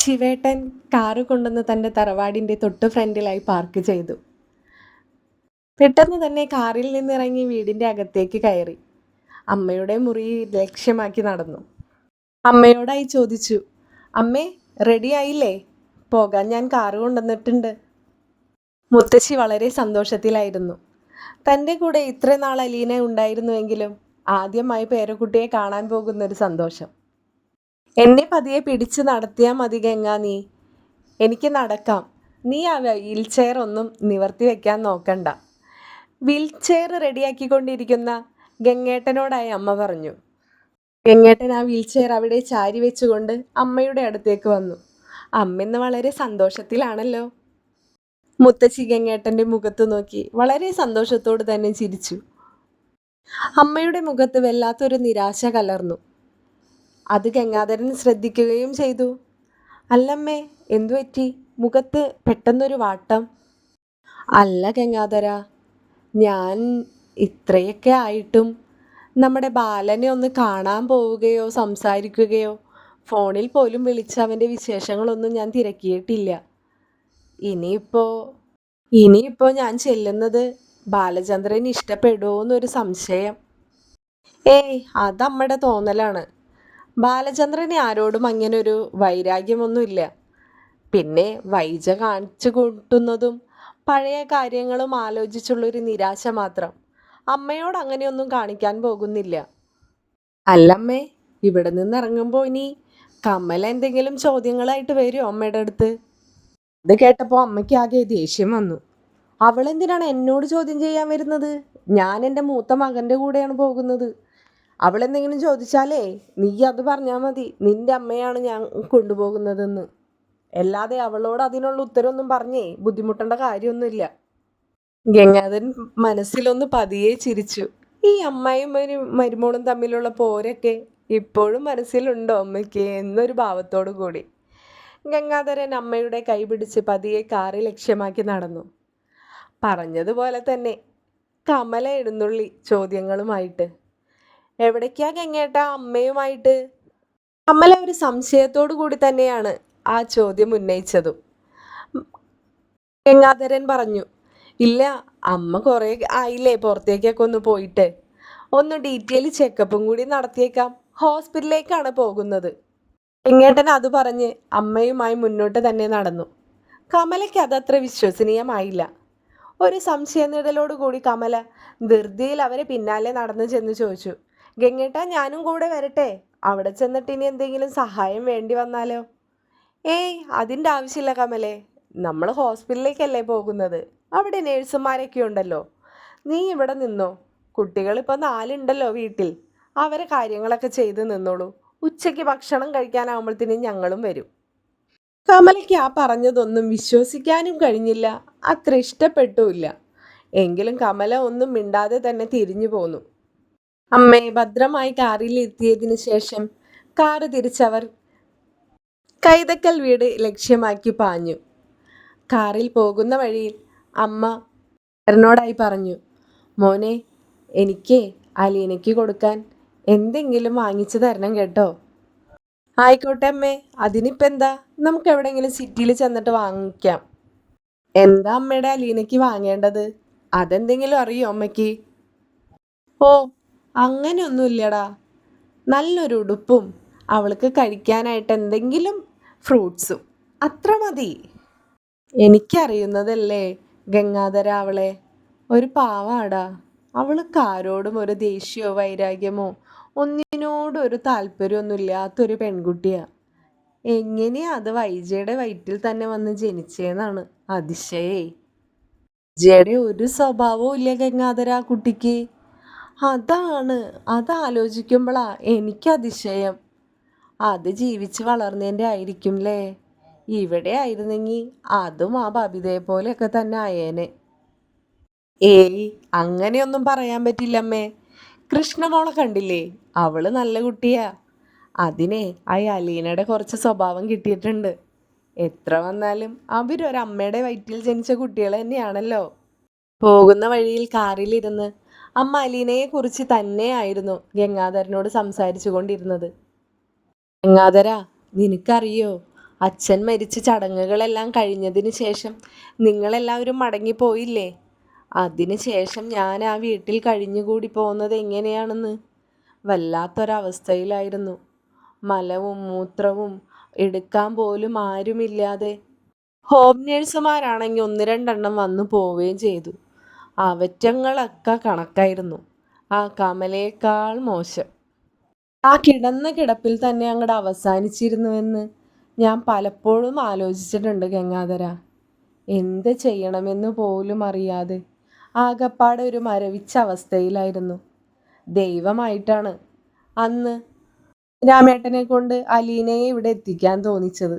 ശിവേട്ടൻ car കൊണ്ടുവന്ന് തന്റെ തറവാടിന്റെ തൊട്ട് ഫ്രണ്ടിലായി പാർക്ക് ചെയ്തു. പെട്ടെന്ന് തന്നെ കാറിൽ നിന്നിറങ്ങി വീടിന്റെ അകത്തേക്ക് കയറി. അമ്മയുടെ മുറി ലക്ഷ്യമാക്കി നടന്നു. അമ്മയോടായി ചോദിച്ചു അമ്മേ റെഡി ആയില്ലേ? പോകാൻ ഞാൻ കാറ് കൊണ്ടുവന്നിട്ടുണ്ട്. മുത്തശ്ശി വളരെ സന്തോഷത്തിലായിരുന്നു. തന്റെ കൂടെ ഇത്ര നാൾ അലീന ഉണ്ടായിരുന്നുവെങ്കിലും ആദ്യമായി പേരക്കുട്ടിയെ കാണാൻ പോകുന്നൊരു സന്തോഷം. എന്നെ പതിയെ പിടിച്ച് നടത്തിയാൽ മതി ഗംഗ നീ. എനിക്ക് നടക്കാം. നീ ആ വീൽ ചെയർ ഒന്നും നിവർത്തി വെക്കാൻ നോക്കണ്ട. വീൽ ചെയർ റെഡിയാക്കിക്കൊണ്ടിരിക്കുന്ന ഗംഗേട്ടനോടായി അമ്മ പറഞ്ഞു. ഗംഗേട്ടൻ ആ വീൽ ചെയർ അവിടെ ചാരി വെച്ചുകൊണ്ട് അമ്മയുടെ അടുത്തേക്ക് വന്നു. അമ്മ ഇന്ന് വളരെ സന്തോഷത്തിലാണല്ലോ. മുത്തശ്ശി ഗംഗേട്ടന്റെ മുഖത്ത് നോക്കി വളരെ സന്തോഷത്തോട് തന്നെ ചിരിച്ചു. അമ്മയുടെ മുഖത്ത് വല്ലാത്തൊരു നിരാശ കലർന്നു. അത് ഗംഗാധരൻ ശ്രദ്ധിക്കുകയും ചെയ്തു. അല്ലമ്മേ എന്തു പറ്റി? മുഖത്ത് പെട്ടെന്നൊരു വാട്ടം. അല്ല ഗംഗാധര ഞാൻ ഇത്രയൊക്കെ ആയിട്ടും നമ്മുടെ ബാലനെ ഒന്ന് കാണാൻ പോവുകയോ സംസാരിക്കുകയോ ഫോണിൽ പോലും വിളിച്ച് അവന്റെ വിശേഷങ്ങളൊന്നും ഞാൻ തിരക്കിയിട്ടില്ല. ഇനിയിപ്പോൾ ഇനിയിപ്പോൾ ഞാൻ ചെല്ലുന്നത് ബാലചന്ദ്രൻ ഇഷ്ടപ്പെടുമോ എന്നൊരു സംശയം. ഏയ് അത് തോന്നലാണ്. ബാലചന്ദ്രന് ആരോടും അങ്ങനെ ഒരു വൈരാഗ്യമൊന്നുമില്ല. പിന്നെ വൈജ കാണിച്ചു കൂട്ടുന്നതും പഴയ കാര്യങ്ങളും ആലോചിച്ചുള്ളൊരു നിരാശ മാത്രം. അമ്മയോട് അങ്ങനെയൊന്നും കാണിക്കാൻ പോകുന്നില്ല. അല്ലമ്മേ ഇവിടെ നിന്ന് ഇറങ്ങുമ്പോൾ ഇനി കമൽ എന്തെങ്കിലും ചോദ്യങ്ങളായിട്ട് വരുമോ അമ്മയുടെ അടുത്ത്. ഇത് കേട്ടപ്പോൾ അമ്മയ്ക്ക് ആകെ ദേഷ്യം വന്നു. അവളെന്തിനാണ് എന്നോട് ചോദ്യം ചെയ്യാൻ വരുന്നത്? ഞാൻ എന്റെ മൂത്ത മകന്റെ കൂടെയാണ് പോകുന്നത്. അവളെന്തെങ്കിലും ചോദിച്ചാലേ നീ അത് പറഞ്ഞാൽ മതി. നിന്റെ അമ്മയാണ് ഞാൻ കൊണ്ടുപോകുന്നതെന്ന്. അല്ലാതെ അവളോട് അതിനുള്ള ഉത്തരവൊന്നും പറഞ്ഞേ ബുദ്ധിമുട്ടേണ്ട കാര്യമൊന്നുമില്ല. ഗംഗാധരൻ മനസ്സിലൊന്ന് പതിയെ ചിരിച്ചു. ഈ അമ്മയും ഒരു മരുമോളും തമ്മിലുള്ള പോരൊക്കെ ഇപ്പോഴും മനസ്സിലുണ്ടോ അമ്മയ്ക്ക്? എന്നൊരു ഭാവത്തോടു കൂടി. ഗംഗാധരൻ അമ്മയുടെ കൈ പിടിച്ച് പതിയെ കാറി ലക്ഷ്യമാക്കി നടന്നു. പറഞ്ഞതുപോലെ തന്നെ കമല എഴുന്നള്ളി ചോദ്യങ്ങളുമായിട്ട് എവിടേക്കാ ഗംഗേട്ട അമ്മയുമായിട്ട്? കമല ഒരു സംശയത്തോടു കൂടി തന്നെയാണ് ആ ചോദ്യം ഉന്നയിച്ചതും. ഗംഗാധരൻ പറഞ്ഞു ഇല്ല അമ്മ കുറേ ആയില്ലേ പുറത്തേക്കൊക്കെ ഒന്ന് പോയിട്ട്. ഒന്ന് ഡീറ്റെയിൽ ചെക്കപ്പും കൂടി നടത്തിയേക്കാം. ഹോസ്പിറ്റലിലേക്കാണ് പോകുന്നത്. എങ്ങേട്ടൻ അത് പറഞ്ഞ് അമ്മയുമായി മുന്നോട്ട് തന്നെ നടന്നു. കമലയ്ക്ക് അതത്ര വിശ്വസനീയമായില്ല. ഒരു സംശയനിടലോട് കൂടി കമല ധൃതിയിൽ അവരെ പിന്നാലെ നടന്നു ചെന്ന് ചോദിച്ചു ഗംഗേട്ട ഞാനും കൂടെ വരട്ടെ. അവിടെ ചെന്നിട്ട് ഇനി എന്തെങ്കിലും സഹായം വേണ്ടി വന്നാലോ? ഏയ് അതിന്റെ ആവശ്യമില്ല കമലേ. നമ്മൾ ഹോസ്പിറ്റലിലേക്കല്ലേ പോകുന്നത്? അവിടെ നേഴ്സുമാരൊക്കെ ഉണ്ടല്ലോ. നീ ഇവിടെ നിന്നോ? കുട്ടികളിപ്പോൾ നാലുണ്ടല്ലോ വീട്ടിൽ. അവരെ കാര്യങ്ങളൊക്കെ ചെയ്ത് നിന്നോളൂ. ഉച്ചയ്ക്ക് ഭക്ഷണം കഴിക്കാനാവുമ്പോഴത്തേനും ഞങ്ങളും വരും. കമലയ്ക്ക് ആ പറഞ്ഞതൊന്നും വിശ്വസിക്കാനും കഴിഞ്ഞില്ല. അത്ര ഇഷ്ടപ്പെട്ടുമില്ല. എങ്കിലും കമല ഒന്നും മിണ്ടാതെ തന്നെ തിരിഞ്ഞു പോന്നു. അമ്മയെ ഭദ്രമായി കാറിൽ എത്തിയതിനു ശേഷം കാറ് തിരിച്ചവർ കൈതക്കൽ വീട് ലക്ഷ്യമാക്കി പാഞ്ഞു. കാറിൽ പോകുന്ന വഴിയിൽ അമ്മ എന്നോടായി പറഞ്ഞു മോനെ എനിക്ക് അലീനയ്ക്ക് കൊടുക്കാൻ എന്തെങ്കിലും വാങ്ങിച്ചു തരണം കേട്ടോ. ആയിക്കോട്ടെ അമ്മേ അതിനിപ്പോൾ എന്താ? നമുക്ക് എവിടെയെങ്കിലും സിറ്റിയിൽ ചെന്നിട്ട് വാങ്ങിക്കാം. എന്താ അമ്മയുടെ അലീനയ്ക്ക് വാങ്ങേണ്ടത്? അതെന്തെങ്കിലും അറിയോ അമ്മയ്ക്ക്? ഓ അങ്ങനെയൊന്നുമില്ലടാ. നല്ലൊരു ഉടുപ്പും അവൾക്ക് കഴിക്കാനായിട്ട് എന്തെങ്കിലും ഫ്രൂട്ട്സും. അത്ര മതി. എനിക്കറിയുന്നതല്ലേ ഗംഗാധര അവളെ? ഒരു പാവാടാ. അവൾക്ക് ആരോടും ഒരു ദേഷ്യമോ വൈരാഗ്യമോ ഒന്നിനോടും ഒരു താല്പര്യമൊന്നും ഇല്ലാത്തൊരു പെൺകുട്ടിയാ. എങ്ങനെയാ അത് വൈജയുടെ വയറ്റിൽ തന്നെ വന്ന് ജനിച്ചേന്നാണ് അതിശയേ. ജയുടെ ഒരു സ്വഭാവവും ഇല്ല ഗംഗാധര ആ കുട്ടിക്ക്. അതാണ് അത് ആലോചിക്കുമ്പോഴാ എനിക്ക് അതിശയം അത് ജീവിച്ച് വളർന്നതിന്റെ ആയിരിക്കുംല്ലേ ഇവിടെ ആയിരുന്നെങ്കിൽ അതും ആ ബബിതയെ പോലെയൊക്കെ തന്നെ ആയേനെ. ഏയ് അങ്ങനെയൊന്നും പറയാൻ പറ്റില്ലമ്മേ. കൃഷ്ണമോളെ കണ്ടില്ലേ? അവൾ നല്ല കുട്ടിയാ. അതിനെ ആ അലീനയുടെ കുറച്ച് സ്വഭാവം കിട്ടിയിട്ടുണ്ട്. എത്ര വന്നാലും അവരൊരമ്മയുടെ വയറ്റിൽ ജനിച്ച കുട്ടികൾ തന്നെയാണല്ലോ. പോകുന്ന വഴിയിൽ കാറിലിരുന്ന് അമ്മ അലീനയെ കുറിച്ച് തന്നെയായിരുന്നു ഗംഗാധരനോട് സംസാരിച്ചു കൊണ്ടിരുന്നത് ഗംഗാധര നിനക്കറിയോ? അച്ഛൻ മരിച്ച ചടങ്ങുകളെല്ലാം കഴിഞ്ഞതിന് ശേഷം നിങ്ങളെല്ലാവരും മടങ്ങിപ്പോയില്ലേ? അതിന് ശേഷം ഞാൻ ആ വീട്ടിൽ കഴിഞ്ഞുകൂടി പോകുന്നത് എങ്ങനെയാണെന്ന്? വല്ലാത്തൊരവസ്ഥയിലായിരുന്നു. മലവും മൂത്രവും എടുക്കാൻ പോലും ആരുമില്ലാതെ. ഹോം നേഴ്സുമാരാണെങ്കിൽ ഒന്ന് രണ്ടെണ്ണം വന്നു പോവുകയും ചെയ്തു. അവറ്റങ്ങളൊക്കെ കണക്കായിരുന്നു. ആ കമലേക്കാൾ മോശം. ആ കിടന്ന കിടപ്പിൽ തന്നെ അങ്ങോട്ട് അവസാനിച്ചിരുന്നുവെന്ന് ഞാൻ പലപ്പോഴും ആലോചിച്ചിട്ടുണ്ട് ഗംഗാധര. എന്ത് ചെയ്യണമെന്ന് പോലും അറിയാതെ ആകപ്പാടെ ഒരു മരവിച്ച അവസ്ഥയിലായിരുന്നു. ദൈവമായിട്ടാണ് അന്ന് രാമേട്ടനെ കൊണ്ട് അലീനയെ ഇവിടെ എത്തിക്കാൻ തോന്നിച്ചത്.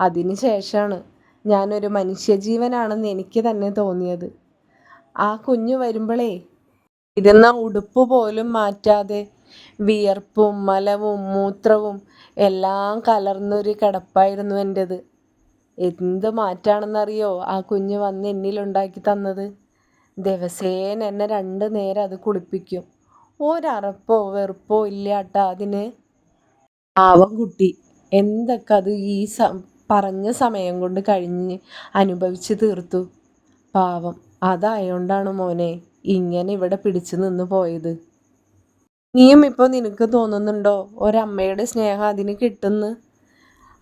അതിനുശേഷമാണ് ഞാനൊരു മനുഷ്യജീവനാണെന്ന് എനിക്ക് തന്നെ തോന്നിയത്. ആ കുഞ്ഞു വരുമ്പോഴേ ഇരുന്ന ഉടുപ്പ് പോലും മാറ്റാതെ വിയർപ്പും മലവും മൂത്രവും എല്ലാം കലർന്നൊരു കിടപ്പായിരുന്നു എന്റെത് എന്ത് മാറ്റാണെന്നറിയോ ആ കുഞ്ഞ് വന്ന് എന്നിലുണ്ടാക്കി തന്നത്? ദിവസേന എന്നെ രണ്ട് നേരം അത് കുളിപ്പിക്കും. ഒരറപ്പോ വെറുപ്പോ ഇല്ലാട്ടാ അതിന്. പാവം കുട്ടി എന്തൊക്കെ അത് ഈ സ പറഞ്ഞ സമയം കൊണ്ട് കഴിഞ്ഞ് അനുഭവിച്ച് തീർത്തു. പാവം. അതായോണ്ടാണ് മോനെ ഇങ്ങനെ ഇവിടെ പിടിച്ചു നിന്ന് പോയത്. നീയും ഇപ്പോൾ നിനക്ക് തോന്നുന്നുണ്ടോ ഒരമ്മയുടെ സ്നേഹം അതിന് കിട്ടുന്നു?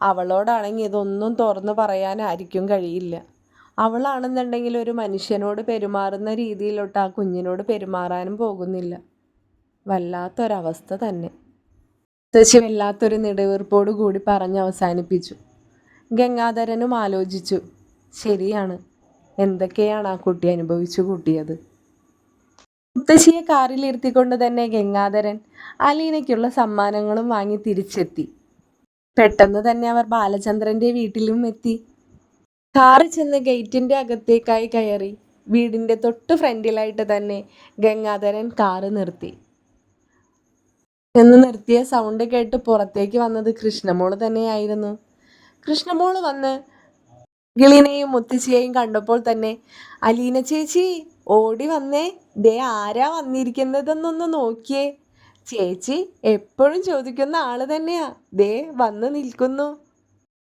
അവളോടാണെങ്കിൽ ഇതൊന്നും തുറന്നു പറയാനായിരിക്കും കഴിയില്ല. അവളാണെന്നുണ്ടെങ്കിൽ ഒരു മനുഷ്യനോട് പെരുമാറുന്ന രീതിയിലോട്ട് ആ കുഞ്ഞിനോട് പെരുമാറാനും പോകുന്നില്ല. വല്ലാത്തൊരവസ്ഥ തന്നെ. ശശി വല്ലാത്തൊരു നെടുവീർപ്പോടു കൂടി പറഞ്ഞ് അവസാനിപ്പിച്ചു. ഗംഗാധരനും ആലോചിച്ചു. ശരിയാണ്. എന്തൊക്കെയാണ് ആ കുട്ടി അനുഭവിച്ചു കൂട്ടിയത്? മുത്തശ്ശിയെ കാറിലിരുത്തിക്കൊണ്ട് തന്നെ ഗംഗാധരൻ അലീനയ്ക്കുള്ള സമ്മാനങ്ങളും വാങ്ങി തിരിച്ചെത്തി. പെട്ടെന്ന് തന്നെ അവർ ബാലചന്ദ്രന്റെ വീട്ടിലും എത്തി. കാറ് ചെന്ന് ഗേറ്റിന്റെ അകത്തേക്കായി കയറി. വീടിന്റെ തൊട്ട് ഫ്രണ്ടിലായിട്ട് തന്നെ ഗംഗാധരൻ കാറ് നിർത്തി. എന്ന് നിർത്തിയ സൗണ്ട് കേട്ട് പുറത്തേക്ക് വന്നത് കൃഷ്ണമോൾ തന്നെയായിരുന്നു. കൃഷ്ണമോൾ വന്ന് കിളിനെയും മുത്തശ്ശിയെയും കണ്ടപ്പോൾ തന്നെ അലീന ചേച്ചി ഓടി വന്നേ. ദേ ആരാ വന്നിരിക്കുന്നതെന്നൊന്ന് നോക്കിയേ. ചേച്ചി എപ്പോഴും ചോദിക്കുന്ന ആൾ തന്നെയാ. ദേ വന്ന് നിൽക്കുന്നു.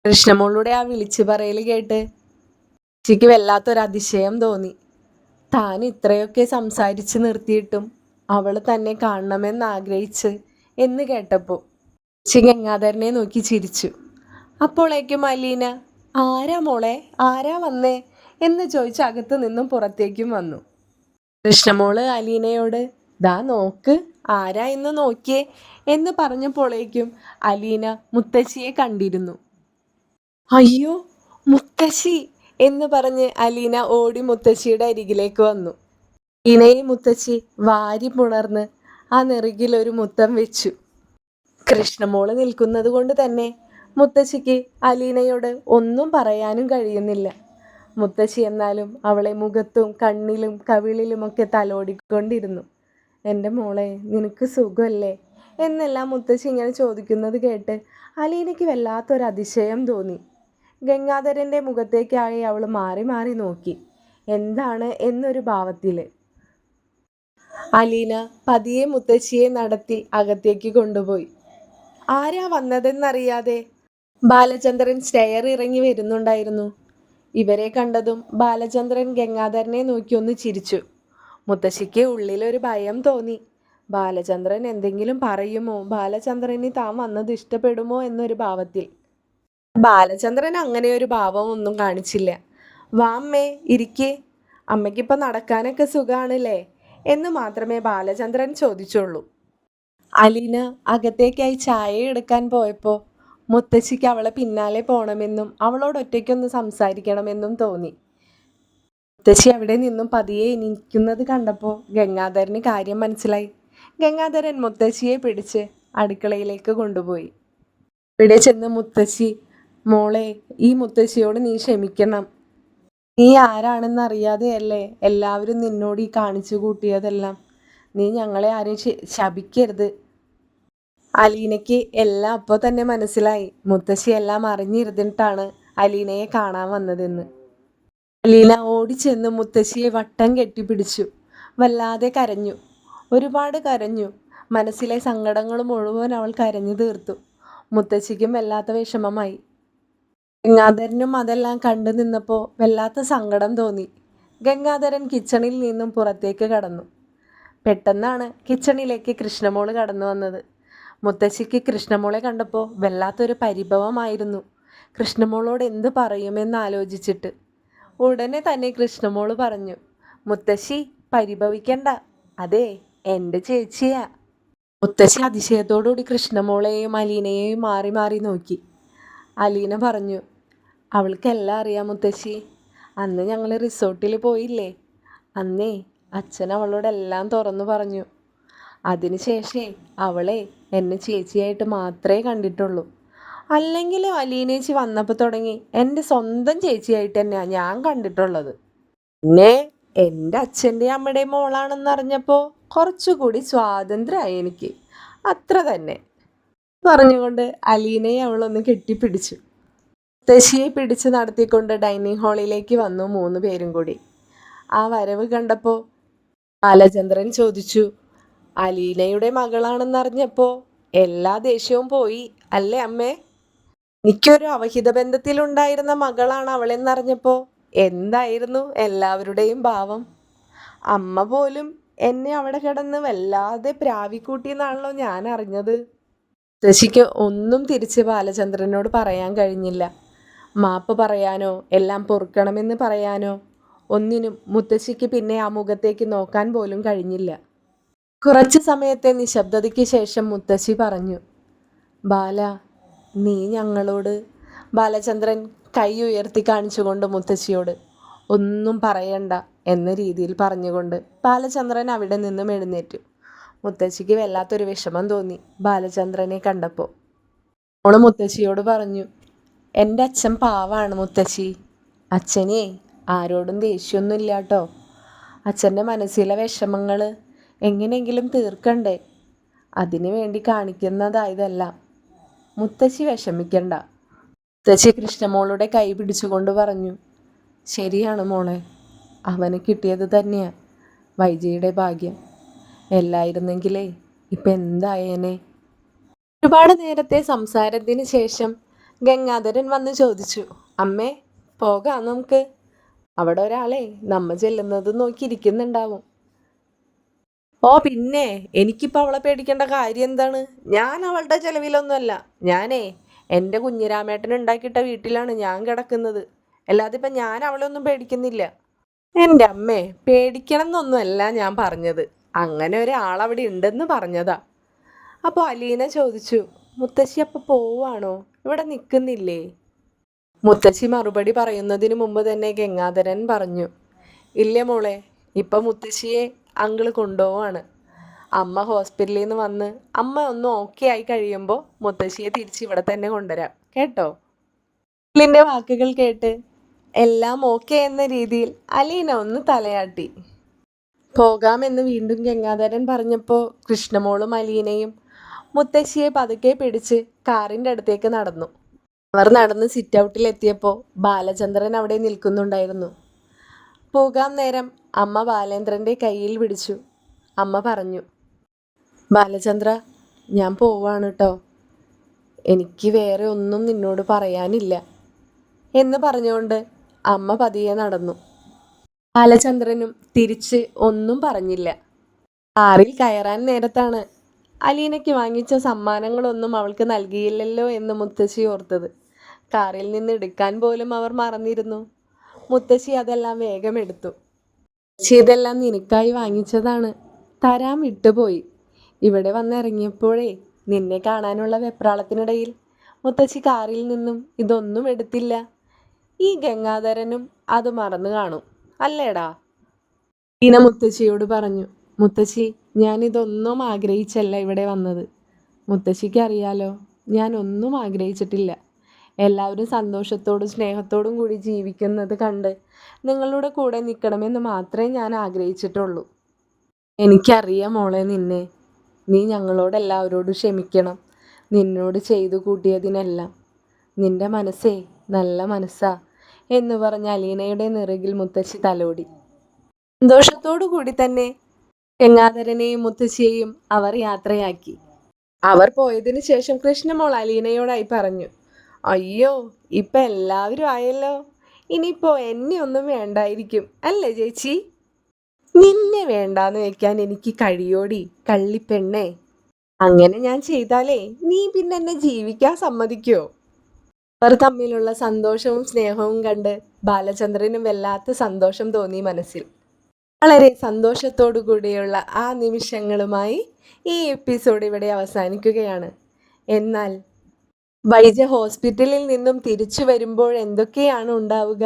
കൃഷ്ണമോളുടെ ആ വിളിച്ചു പറയൽ കേട്ട് ചേച്ചിക്ക് വല്ലാത്തൊരു അതിശയം തോന്നി. താൻ ഇത്രയൊക്കെ സംസാരിച്ച് നിർത്തിയിട്ടും അവൾ തന്നെ കാണണമെന്ന് ആഗ്രഹിച്ച് എന്ന് കേട്ടപ്പോൾ ചേച്ചി ഗംഗാധരനെ നോക്കി ചിരിച്ചു. അപ്പോളേക്കും അലീന ആരാ മോളെ? ആരാ വന്നേ? എന്ന് ചോദിച്ച് അകത്ത് നിന്നും പുറത്തേക്കും വന്നു. കൃഷ്ണമോൾ അലീനയോട് ദാ നോക്ക് ആരാ എന്ന് നോക്കിയേ? എന്ന് പറഞ്ഞപ്പോഴേക്കും അലീന മുത്തശ്ശിയെ കണ്ടിരുന്നു. അയ്യോ മുത്തശ്ശി! എന്ന് പറഞ്ഞ് അലീന ഓടി മുത്തശ്ശിയുടെ അരികിലേക്ക് വന്നു. ഇനയെ മുത്തശ്ശി വാരി പുണർന്ന് ആ നെറുകിൽ ഒരു മുത്തം വെച്ചു. കൃഷ്ണമോൾ നിൽക്കുന്നത് കൊണ്ട് തന്നെ മുത്തശ്ശിക്ക് അലീനയോട് ഒന്നും പറയാനും കഴിയുന്നില്ല. മുത്തശ്ശി എന്നാലും അവളെ മുഖത്തും കണ്ണിലും കവിളിലുമൊക്കെ തലോടിക്കൊണ്ടിരുന്നു. എന്റെ മോളെ നിനക്ക് സുഖമല്ലേ? എന്നെല്ലാം മുത്തശ്ശി ഇങ്ങനെ ചോദിക്കുന്നത് കേട്ട് അലീനയ്ക്ക് വല്ലാത്തൊരു അതിശയം തോന്നി. ഗംഗാധരന്റെ മുഖത്തേക്കായി അവൾ മാറി മാറി നോക്കി. എന്താണ്? എന്നൊരു ഭാവത്തിൽ. അലീന പതിയെ മുത്തശ്ശിയെ നടത്തി അകത്തേക്ക് കൊണ്ടുപോയി. ആരാ വന്നതെന്നറിയാതെ ബാലചന്ദ്രൻ സ്റ്റെയർ ഇറങ്ങി വരുന്നുണ്ടായിരുന്നു. ഇവരെ കണ്ടതും ബാലചന്ദ്രൻ ഗംഗാധരനെ നോക്കി ഒന്ന് ചിരിച്ചു. മുത്തശ്ശിക്ക് ഉള്ളിലൊരു ഭയം തോന്നി. ബാലചന്ദ്രൻ എന്തെങ്കിലും പറയുമോ? ബാലചന്ദ്രന് താൻ വന്നത് ഇഷ്ടപ്പെടുമോ എന്നൊരു ഭാവത്തിൽ. ബാലചന്ദ്രൻ അങ്ങനെ ഒരു ഭാവം ഒന്നും കാണിച്ചില്ല. വാമ്മേ ഇരിക്കേ. അമ്മയ്ക്കിപ്പോൾ നടക്കാനൊക്കെ സുഖാണല്ലേ? എന്ന് മാത്രമേ ബാലചന്ദ്രൻ ചോദിച്ചുള്ളൂ. അലീന അകത്തേക്കായി ചായ എടുക്കാൻ പോയപ്പോൾ മുത്തശ്ശിക്ക് അവളെ പിന്നാലെ പോകണമെന്നും അവളോട് ഒറ്റയ്ക്കൊന്ന് സംസാരിക്കണമെന്നും തോന്നി. മുത്തശ്ശി അവിടെ നിന്നും പതിയെ എനിക്കുന്നത് കണ്ടപ്പോൾ ഗംഗാധരന് കാര്യം മനസ്സിലായി. ഗംഗാധരൻ മുത്തശ്ശിയെ പിടിച്ച് അടുക്കളയിലേക്ക് കൊണ്ടുപോയി. ഇവിടെ ചെന്ന് മുത്തശ്ശി മോളെ ഈ മുത്തശ്ശിയോട് നീ ക്ഷമിക്കണം. നീ ആരാണെന്ന് അറിയാതെയല്ലേ എല്ലാവരും നിന്നോട് ഈ കാണിച്ചു കൂട്ടിയതെല്ലാം? നീ ഞങ്ങളെ ആരും ശപിക്കരുത്. അലീനയ്ക്ക് എല്ലാം അപ്പോൾ തന്നെ മനസ്സിലായി. മുത്തശ്ശി എല്ലാം അറിഞ്ഞിരുന്നിട്ടാണ് അലീനയെ കാണാൻ വന്നതെന്ന്. അലീന ഓടിച്ചെന്ന് മുത്തശ്ശിയെ വട്ടം കെട്ടിപ്പിടിച്ചു. വല്ലാതെ കരഞ്ഞു. ഒരുപാട് കരഞ്ഞു. മനസ്സിലെ സങ്കടങ്ങൾ മുഴുവൻ അവൾ കരഞ്ഞു തീർത്തു. മുത്തശ്ശിക്കും വല്ലാത്ത വിഷമമായി. ഗംഗാധരനും അതെല്ലാം കണ്ടു നിന്നപ്പോൾ വല്ലാത്ത സങ്കടം തോന്നി. ഗംഗാധരൻ കിച്ചണിൽ നിന്നും പുറത്തേക്ക് കടന്നു. പെട്ടെന്നാണ് കിച്ചണിലേക്ക് കൃഷ്ണമോൾ കടന്നു വന്നത്. മുത്തശ്ശിക്ക് കൃഷ്ണമോളെ കണ്ടപ്പോൾ വല്ലാത്തൊരു പരിഭവമായിരുന്നു. കൃഷ്ണമോളോട് എന്ത് പറയുമെന്ന് ആലോചിച്ചിട്ട്. ഉടനെ തന്നെ കൃഷ്ണമോൾ പറഞ്ഞു മുത്തശ്ശി പരിഭവിക്കണ്ട. അതെ എന്റെ ചേച്ചിയാ. മുത്തശ്ശി അതിശയത്തോടുകൂടി കൃഷ്ണമോളെയും അലീനയെയും മാറി മാറി നോക്കി. അലീന പറഞ്ഞു അവൾക്കെല്ലാം അറിയാം മുത്തശ്ശി. അന്ന് ഞങ്ങൾ റിസോർട്ടിൽ പോയില്ലേ? അന്നേ അച്ഛൻ അവളോട് എല്ലാം തുറന്നു പറഞ്ഞു. അതിനുശേഷേ അവളെ എന്നെ ചേച്ചിയായിട്ട് മാത്രമേ കണ്ടിട്ടുള്ളൂ. അല്ലെങ്കിൽ അലീനേച്ചി വന്നപ്പോൾ തുടങ്ങി എന്റെ സ്വന്തം ചേച്ചിയായിട്ട് തന്നെയാണ് ഞാൻ കണ്ടിട്ടുള്ളത്. പിന്നെ എന്റെ അച്ഛന്റെയും അമ്മയുടെയും മോളാണെന്ന് അറിഞ്ഞപ്പോൾ കുറച്ചുകൂടി സ്വാതന്ത്ര്യമായി എനിക്ക്. അത്ര തന്നെ. പറഞ്ഞുകൊണ്ട് അലീനയെ അവളൊന്ന് കെട്ടിപ്പിടിച്ചു. മുത്തശ്ശിയെ പിടിച്ച് നടത്തിക്കൊണ്ട് ഡൈനിങ് ഹാളിലേക്ക് വന്നു മൂന്ന് പേരും കൂടി. ആ വരവ് കണ്ടപ്പോൾ ബാലചന്ദ്രൻ ചോദിച്ചു അലീനയുടെ മകളാണെന്നറിഞ്ഞപ്പോൾ എല്ലാ ദേഷ്യവും പോയി അല്ലേ അമ്മേ? എനിക്കൊരു അവഹിത ബന്ധത്തിലുണ്ടായിരുന്ന മകളാണ് അവളെന്നറിഞ്ഞപ്പോൾ എന്തായിരുന്നു എല്ലാവരുടെയും ഭാവം? അമ്മ പോലും എന്നെ അവിടെ കിടന്ന് വല്ലാതെ പ്രാവിക്കൂട്ടിയെന്നാണല്ലോ ഞാൻ അറിഞ്ഞത് ശശിക്ക് ഒന്നും തിരിച്ച് ബാലചന്ദ്രനോട് പറയാൻ കഴിഞ്ഞില്ല. മാപ്പ് പറയാനോ എല്ലാം പൊറുക്കണമെന്ന് പറയാനോ ഒന്നിനും മുത്തശ്ശിക്ക് പിന്നെ ആ മുഖത്തേക്ക് നോക്കാൻ പോലും കഴിഞ്ഞില്ല. കുറച്ചു സമയത്തെ നിശബ്ദതയ്ക്ക് ശേഷം മുത്തശ്ശി പറഞ്ഞു ബാല നീ ഞങ്ങളോട് ബാലചന്ദ്രൻ കൈ ഉയർത്തി കാണിച്ചുകൊണ്ട് മുത്തശ്ശിയോട് ഒന്നും പറയണ്ട എന്ന രീതിയിൽ പറഞ്ഞുകൊണ്ട് ബാലചന്ദ്രൻ അവിടെ നിന്നും എഴുന്നേറ്റു. മുത്തശ്ശിക്ക് വല്ലാത്തൊരു വിഷമം തോന്നി ബാലചന്ദ്രനെ കണ്ടപ്പോൾ. മോൾ മുത്തശ്ശിയോട് പറഞ്ഞു എന്റെ അച്ഛൻ പാവാണ് മുത്തശ്ശി. അച്ഛനെ ആരോടും ദേഷ്യമൊന്നുമില്ല കേട്ടോ അച്ഛന്റെ മനസ്സിലെ വിഷമങ്ങൾ എങ്ങനെയെങ്കിലും തീർക്കണ്ടേ? അതിനു വേണ്ടി കാണിക്കുന്നതായതെല്ലാം. മുത്തശ്ശി വിഷമിക്കണ്ട. മുത്തശ്ശി കൃഷ്ണമോളുടെ കൈ പിടിച്ചുകൊണ്ട് പറഞ്ഞു ശരിയാണ് മോളെ അവന് കിട്ടിയത് തന്നെയാ വൈജയുടെ ഭാഗ്യം. എല്ലായിരുന്നെങ്കിലേ ഇപ്പം എന്തായേനെ? ഒരുപാട് നേരത്തെ സംസാരത്തിന് ശേഷം ഗംഗാധരൻ വന്ന് ചോദിച്ചു അമ്മേ പോകാം നമുക്ക്. അവിടെ ഒരാളെ നമ്മ ചെല്ലുന്നത് നോക്കിയിരിക്കുന്നുണ്ടാവും. ഓ പിന്നെ എനിക്കിപ്പോൾ അവളെ പേടിക്കേണ്ട കാര്യം എന്താണ്? ഞാൻ അവളുടെ ചെലവിലൊന്നുമല്ല. ഞാനേ എന്റെ കുഞ്ഞിരാമേട്ടൻ ഉണ്ടാക്കിയിട്ട വീട്ടിലാണ് ഞാൻ കിടക്കുന്നത്. അല്ലാതെ ഇപ്പം ഞാൻ അവളെ ഒന്നും പേടിക്കുന്നില്ല. എന്റെ അമ്മേ പേടിക്കണം എന്നൊന്നുമല്ല ഞാൻ പറഞ്ഞത്. അങ്ങനെ ഒരാളവിടെ ഉണ്ടെന്ന് പറഞ്ഞതാ. അപ്പോൾ അലീന ചോദിച്ചു മുത്തശ്ശി അപ്പോൾ പോവാണോ ഇവിടെ നിൽക്കുന്നില്ലേ? മുത്തശ്ശി മറുപടി പറയുന്നതിന് മുമ്പ് തന്നെ ഗംഗാധരൻ പറഞ്ഞു ഇല്ല മോളെ ഇപ്പം മുത്തശ്ശിയെ അങ്കിൾ കൊണ്ടുപോവാണ്. അമ്മ ഹോസ്പിറ്റലിൽ നിന്ന് വന്ന് അമ്മ ഒന്ന് ഓക്കെ ആയി കഴിയുമ്പോൾ മുത്തശ്ശിയെ തിരിച്ച് ഇവിടെ തന്നെ കൊണ്ടുവരാം. കേട്ടോ? അങ്കിളിന്റെ വാക്കുകൾ കേട്ട് എല്ലാം ഓക്കെ എന്ന രീതിയിൽ അലീന ഒന്ന് തലയാട്ടി. പോകാമെന്ന് വീണ്ടും ഗംഗാധരൻ പറഞ്ഞപ്പോൾ കൃഷ്ണമോളും അലീനയും മുത്തശ്ശിയെ പതുക്കെ പിടിച്ച് കാറിന്റെ അടുത്തേക്ക് നടന്നു. അവർ നടന്ന് സിറ്റ് ഔട്ടിൽ എത്തിയപ്പോൾ ബാലചന്ദ്രൻ അവിടെ നിൽക്കുന്നുണ്ടായിരുന്നു. പോകാൻ നേരം അമ്മ ബാലേന്ദ്രന്റെ കയ്യിൽ പിടിച്ചു അമ്മ പറഞ്ഞു ബാലചന്ദ്ര ഞാൻ പോവാണ് കേട്ടോ എനിക്ക് വേറെ ഒന്നും നിന്നോട് പറയാനില്ല. എന്ന് പറഞ്ഞുകൊണ്ട് അമ്മ പതിയെ നടന്നു. ബാലചന്ദ്രനും തിരിച്ച് ഒന്നും പറഞ്ഞില്ല. കാറിൽ കയറാൻ നേരത്താണ് അലീനയ്ക്ക് വാങ്ങിച്ച സമ്മാനങ്ങളൊന്നും അവൾക്ക് നൽകിയില്ലല്ലോ എന്ന് മുത്തശ്ശി ഓർത്തത്. കാറിൽ നിന്ന് എടുക്കാൻ പോലും അവർ മറന്നിരുന്നു. മുത്തശ്ശി അതെല്ലാം വേഗം എടുത്തു. ഇതെല്ലാം നിനക്കായി വാങ്ങിച്ചതാണ്. തരാം വിട്ടുപോയി ഇവിടെ വന്നിറങ്ങിയപ്പോഴേ നിന്നെ കാണാനുള്ള വെപ്രാളത്തിനിടയിൽ മുത്തശ്ശി കാറിൽ നിന്നും ഇതൊന്നും എടുത്തില്ല. ഈ ഗംഗാധരനും അത് മറന്നു കാണും. അല്ലേടാ? ഈന മുത്തശ്ശിയോട് പറഞ്ഞു. മുത്തശ്ശി ഞാൻ ഇതൊന്നും ആഗ്രഹിച്ചല്ല ഇവിടെ വന്നത്. മുത്തശ്ശിക്ക് അറിയാലോ ഞാൻ ഒന്നും ആഗ്രഹിച്ചിട്ടില്ല. എല്ലാവരും സന്തോഷത്തോടും സ്നേഹത്തോടും കൂടി ജീവിക്കുന്നത് കണ്ട് നിങ്ങളുടെ കൂടെ നിൽക്കണമെന്ന് മാത്രമേ ഞാൻ ആഗ്രഹിച്ചിട്ടുള്ളൂ. എനിക്കറിയാം മോളെ നിന്നെ. നീ ഞങ്ങളോട് എല്ലാവരോടും ക്ഷമിക്കണം. നിന്നോട് ചെയ്തു കൂട്ടിയതിനെല്ലാം. നിന്റെ മനസ്സേ നല്ല മനസ്സാ എന്ന് പറഞ്ഞ അലീനയുടെ നിറകിൽ മുത്തശ്ശി തലോടി. സന്തോഷത്തോടു കൂടി തന്നെ ഗംഗാധരനെയും മുത്തശ്ശിയെയും അവർ യാത്രയാക്കി. അവർ പോയതിനു ശേഷം കൃഷ്ണമോൾ അലീനയോടായി പറഞ്ഞു അയ്യോ ഇപ്പം എല്ലാവരും ആയല്ലോ. ഇനിയിപ്പോൾ എന്നെ ഒന്നും വേണ്ടായിരിക്കും. അല്ലേ ചേച്ചി? നിന്നെ വേണ്ടാന്ന് വെക്കാൻ എനിക്ക് കഴിയോടി കള്ളിപ്പെണ്ണേ. അങ്ങനെ ഞാൻ ചെയ്താലേ നീ പിന്നെ എന്നെ ജീവിക്കാൻ സമ്മതിക്കോ? അവർ തമ്മിലുള്ള സന്തോഷവും സ്നേഹവും കണ്ട് ബാലചന്ദ്രനും വല്ലാത്ത സന്തോഷം തോന്നി മനസ്സിൽ. വളരെ സന്തോഷത്തോടു കൂടിയുള്ള ആ നിമിഷങ്ങളുമായി ഈ എപ്പിസോഡ് ഇവിടെ അവസാനിക്കുകയാണ്. എന്നാൽ വൈജ ഹോസ്പിറ്റലിൽ നിന്നും തിരിച്ചു വരുമ്പോൾ എന്തൊക്കെയാണ് ഉണ്ടാവുക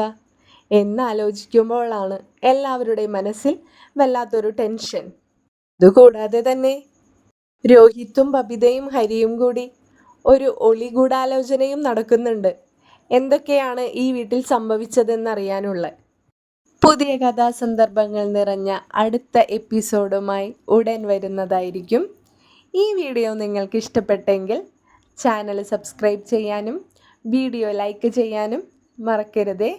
എന്നാലോചിക്കുമ്പോഴാണ് എല്ലാവരുടെയും മനസ്സിൽ വല്ലാത്തൊരു ടെൻഷൻ. ഇതുകൂടാതെ തന്നെ രോഹിത്തും ബബിതയും ഹരിയും കൂടി ഒരു ഒളിഗൂഢാലോചനയും നടക്കുന്നുണ്ട്. എന്തൊക്കെയാണ് ഈ വീട്ടിൽ സംഭവിച്ചതെന്നറിയാനുള്ള പുതിയ കഥാസന്ദർഭങ്ങൾ നിറഞ്ഞ അടുത്ത എപ്പിസോഡുമായി ഉടൻ വരുന്നതായിരിക്കും. ഈ വീഡിയോ നിങ്ങൾക്ക് ഇഷ്ടപ്പെട്ടെങ്കിൽ ചാനൽ സബ്സ്ക്രൈബ് ചെയ്യാനും വീഡിയോ ലൈക്ക് ചെയ്യാനും മറക്കരുതേ.